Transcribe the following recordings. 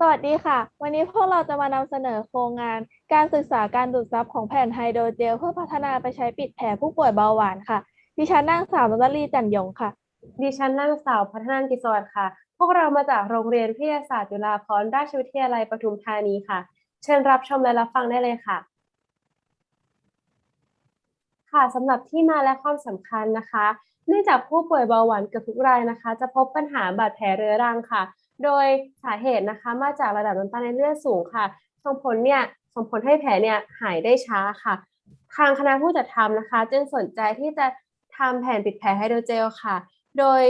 สวัสดีค่ะ วันนี้พวกเราจะมานำเสนอโครงงาน การศึกษาการดูดซับของแผ่นไฮโดรเจล เพื่อพัฒนาไปใช้ปิดแผลผู้ป่วยเบาหวานค่ะ ดิฉันนางสาวลลลีจันยงค่ะ ดิฉันนางสาวพัฒนันกิจสวัสดิ์ค่ะ พวกเรามาจากโรงเรียนวิทยาศาสตร์จุฬาภรณราชวิทยาลัยปทุมธานีค่ะ เชิญรับชมและรับฟังได้เลยค่ะ ค่ะสำหรับที่มาและความสำคัญนะคะ เนื่องจากผู้ป่วยเบาหวานเกือบทุกรายนะคะ จะพบปัญหาบาดแผลเรื้อรังค่ะ โดยสาเหตุนะคะมาจากระดับน้ำตาลในเลือดสูงค่ะ ส่งผลเนี่ยส่งผลให้แผลเนี่ยหายได้ช้าค่ะ ทางคณะผู้จัดทำนะคะ จึงสนใจที่จะทำแผ่นปิดแผลไฮโดรเจลค่ะ โดย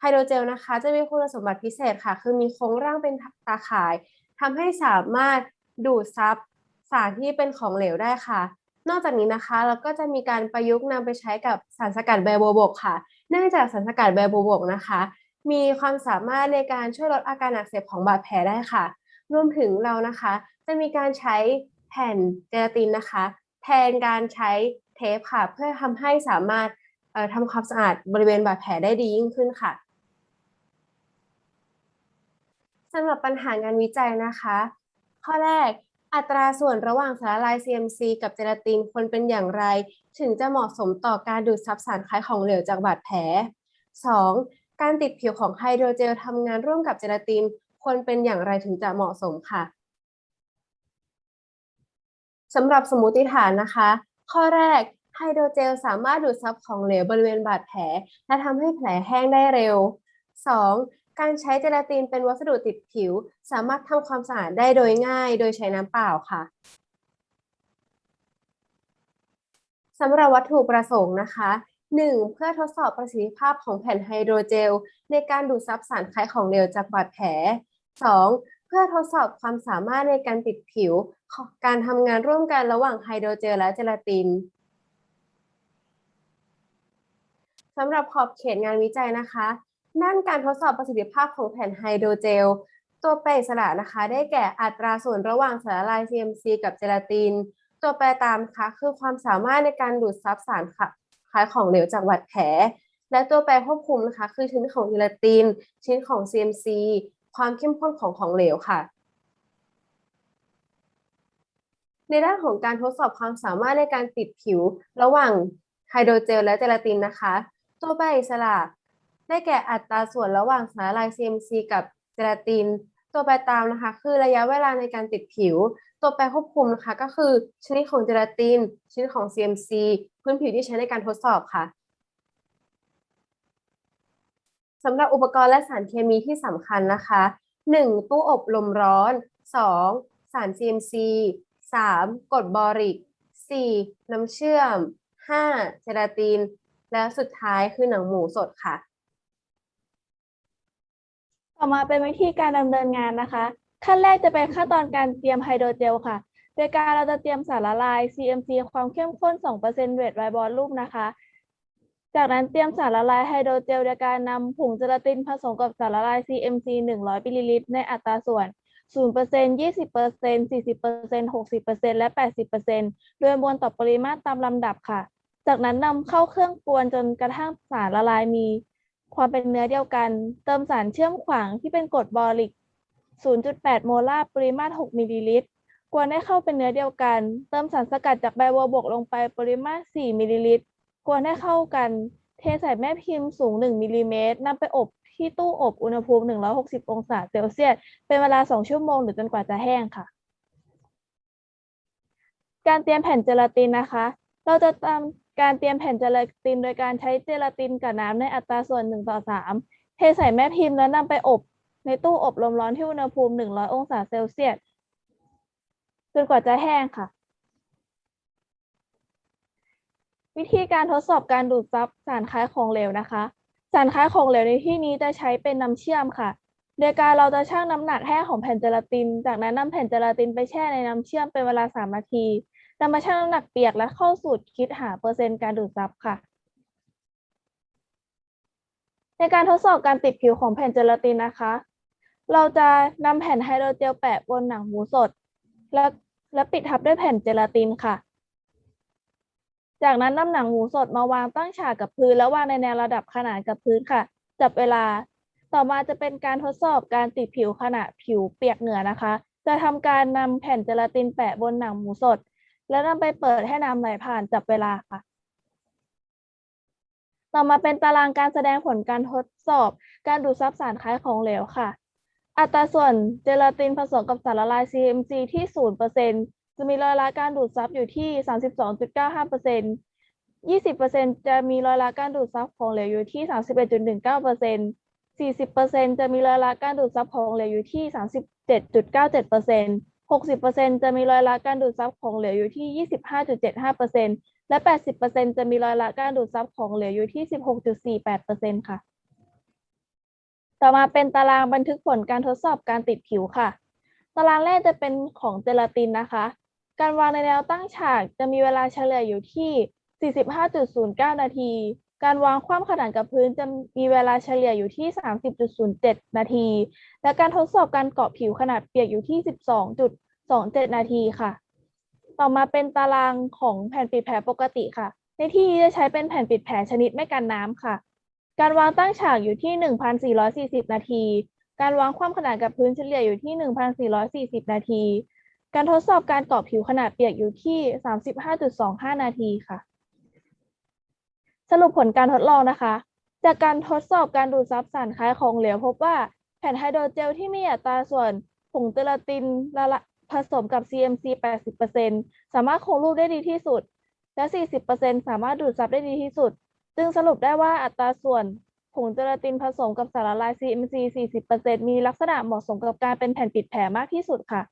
ไฮโดรเจลนะคะ จะมีคุณสมบัติพิเศษค่ะ คือมีโครงร่างเป็นตาข่ายทำให้สามารถดูดซับสารที่เป็นของเหลวได้ค่ะ นอกจากนี้นะคะเราก็จะมีการประยุกต์นำไปใช้กับสารสกัดใบบัวบกค่ะ เนื่องจากสารสกัดใบบัวบกนะคะ มีความสามารถในการช่วยลดอาการอักเสบของบาดแผลได้ค่ะ รวมถึงเรานะคะ จะมีการใช้แผ่นเจลาตินนะคะ แทนการใช้เทปค่ะ เพื่อทำให้สามารถเอ่อทำความสะอาดบริเวณบาดแผลได้ดียิ่งขึ้นค่ะสำหรับปัญหางานวิจัยนะคะ ข้อแรกอัตราส่วนระหว่างสารละลาย CMC กับเจลาตินควรเป็นอย่างไร ถึงจะเหมาะสมต่อการดูดซับสารคล้ายของเหลวจากบาดแผล 2. การติดผิวของไฮโดรเจลทำงานร่วมกับเจลาตินควรเป็นอย่างไรถึงจะเหมาะสมค่ะสำหรับสมมติฐานนะคะ ข้อแรกไฮโดรเจลสามารถดูดซับของเหลวบริเวณบาดแผล และทำให้แผลแห้งได้เร็ว 2. การใช้เจลาตินเป็นวัสดุติดผิว สามารถทำความสะอาดได้โดยง่าย โดยใช้น้ำเปล่าค่ะสำหรับวัตถุประสงค์นะคะ 1. เพื่อทดสอบประสิทธิภาพของแผ่นไฮโดรเจล ในการดูดซับสารคล้ายของเหลวจากบาดแผล 2. เพื่อทดสอบความสามารถในการติดผิว การทำงานร่วมกันระหว่างไฮโดรเจลและเจลาตินสำหรับขอบเขตงานวิจัยนะคะด้านการทดสอบประสิทธิภาพของแผ่นไฮโดรเจล ตัวแปรสระนะคะ ได้แก่อัตราส่วนระหว่างสารละลาย CMC กับเจลาติน ตัวแปรตามนะคะคือความสามารถในการดูดซับสาร คล้ายของเหลวจากบาดแผล และตัวแปรควบคุมนะคะ คือชิ้นของเจลาติน ชิ้นของ CMC ความเข้มข้นของของเหลวค่ะ ในด้านของการทดสอบความสามารถในการติดผิว ระหว่างไฮโดรเจลและเจลาตินนะคะ ตัวแปรอิสระได้แก่อัตราส่วนระหว่างสารละลาย CMC กับเจลาติน ตัวแปรตามนะคะ คือระยะเวลาในการติดผิว ตัวแปรควบคุมนะคะก็คือชนิดของเจลาติน ชนิดของ CMC พื้นผิวที่ใช้ในการทดสอบค่ะสำหรับอุปกรณ์และสารเคมีที่สำคัญนะคะ 1. ตู้อบลมร้อน 2. สาร CMC 3. กรดบอริก 4. น้ำเชื่อม 5. เจลาติน และสุดท้ายคือหนังหมูสดค่ะ ต่อมาเป็นวิธีการดำเนินงานนะคะ ขั้นแรกจะเป็นขั้นตอนการเตรียมไฮโดรเจลค่ะ โดยการเราจะเตรียมสารละลาย CMC ความเข้มข้น 2%เวทไวบอลรูปนะคะ จากนั้นเตรียมสารละลายไฮโดรเจลโดยการนำผงเจลาตินผสมกับสารละลาย CMC 100มิลลิลิตรในอัตราส่วน0% 20% 40% 60%และ 80%โดยมวลต่อปริมาตรตามลำดับค่ะ จากนั้นนำเข้าเครื่องกวนจนกระทั่งสารละลายมี ความเป็นเนื้อเดียวกัน เติมสารเชื่อมขวางที่เป็นกรดบอริก 0.8 โมลาร์ปริมาตร 6 มิลลิลิตร กวนให้เข้าเป็นเนื้อเดียวกัน เติมสารสกัดจากใบบัวบกลงไปปริมาตร 4 มิลลิลิตร กวนให้เข้ากัน เทใส่แม่พิมพ์สูง 1 มิลลิเมตรนำไปอบที่ตู้อบอุณหภูมิ 160 องศาเซลเซียส เป็นเวลา 2 ชั่วโมงหรือจนกว่าจะแห้งค่ะ การเตรียมแผ่นเจลาตินนะคะ เราจะทำการเตรียมแผ่นเจลาติน โดยการใช้เจลาตินกับน้ำในอัตราส่วน 1 ต่อ 3 เทใส่แม่พิมพ์แล้วนำไปอบ ในตู้อบลมร้อนที่อุณหภูมิ 100 องศาเซลเซียสจนกว่าจะแห้งค่ะ วิธีการทดสอบการดูดซับสารคล้ายของเหลวนะคะ สารคล้ายของเหลวในที่นี้จะใช้เป็นน้ำเชื่อมค่ะ โดยการเราจะชั่งน้ำหนักแห้งของแผ่นเจลาติน จากนั้นนำแผ่นเจลาตินไปแช่ในน้ำเชื่อมเป็นเวลา 3 นาทีนำมาชั่งน้ำหนักเปียกและเข้าสูตรคิดหาเปอร์เซ็นต์การดูดซับค่ะในการทดสอบการติดผิวของแผ่นเจลาตินนะคะ เราจะนำแผ่นไฮโดรเจลแปะบนหนังหมูสด และและปิดทับด้วยแผ่นเจลาตินค่ะ จากนั้นนำหนังหมูสดมาวางตั้งฉากกับพื้นแล้ววางในแนวระดับขนานกับพื้นค่ะ จับเวลา ต่อมาจะเป็นการทดสอบการติดผิวขณะผิวเปียกเหงื่อนะคะ จะทำการนำแผ่นเจลาตินแปะบนหนังหมูสด แล้วนำไปเปิดให้น้ำไหลผ่านจับเวลาค่ะต่อมาเป็นตารางการแสดงผลการทดสอบ การดูดซับสารคล้ายของเหลวค่ะ อัตราส่วนเจลาตินผสมกับสารละลาย CMC ที่ 0%จะมีรอยละการดูดซับอยู่ที่ 32.95% 20%จะมีรอยละการดูดซับของเหลวอยู่ที่ 31.19% 40%จะมีรอยละการดูดซับของเหลวอยู่ที่ 37.97% 60%จะมีรอยละการดูดซับของเหลวอยู่ที่ 25.75%และ 80%จะมีรอยละการดูดซับของเหลวอยู่ที่ 16.48%ค่ะ ต่อมาเป็นตารางบันทึกผลการทดสอบการติดผิวค่ะ ตารางแรกจะเป็นของเจลาตินนะคะ การวางในแนวตั้งฉากจะมีเวลาเฉลี่ยอยู่ที่ 45.09 นาที การวางคว่ำขนานกับพื้นจะมีเวลาเฉลี่ยอยู่ที่ 30.07 นาที และการทดสอบการเกาะผิวขนาดเปียกอยู่ที่ 12.27 นาทีค่ะ ต่อมาเป็นตารางของแผ่นปิดแผลปกติค่ะ ในที่นี้จะใช้เป็นแผ่นปิดแผลชนิดไม่กันน้ำค่ะ การวางตั้งฉากอยู่ที่ 1,440 นาที การวางคว่ำขนานกับพื้นเฉลี่ยอยู่ที่ 1,440 นาที การทดสอบการเกาะผิวขนาดเปียกอยู่ที่ 35.25 นาทีค่ะ สรุปผลการทดลองนะคะ จากการทดสอบการดูดซับสารคล้ายของเหลวพบว่าแผ่นไฮโดรเจลที่มีอัตราส่วนผงเจลาตินละละผสมกับ CMC 80%สามารถคงรูปได้ดีที่สุด และ 40%สามารถดูดซับได้ดีที่สุด จึงสรุปได้ว่าอัตราส่วนผงเจลาตินผสมกับสารละลาย CMC 40%มีลักษณะเหมาะสมกับการเป็นแผ่นปิดแผลมากที่สุดค่ะ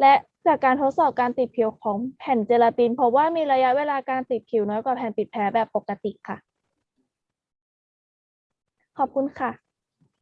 และจากการทดสอบการติดผิวของแผ่นเจลาตินพบว่ามีระยะเวลาการติดผิวน้อยกว่าแผ่นปิดแผลแบบปกติค่ะ ขอบคุณค่ะ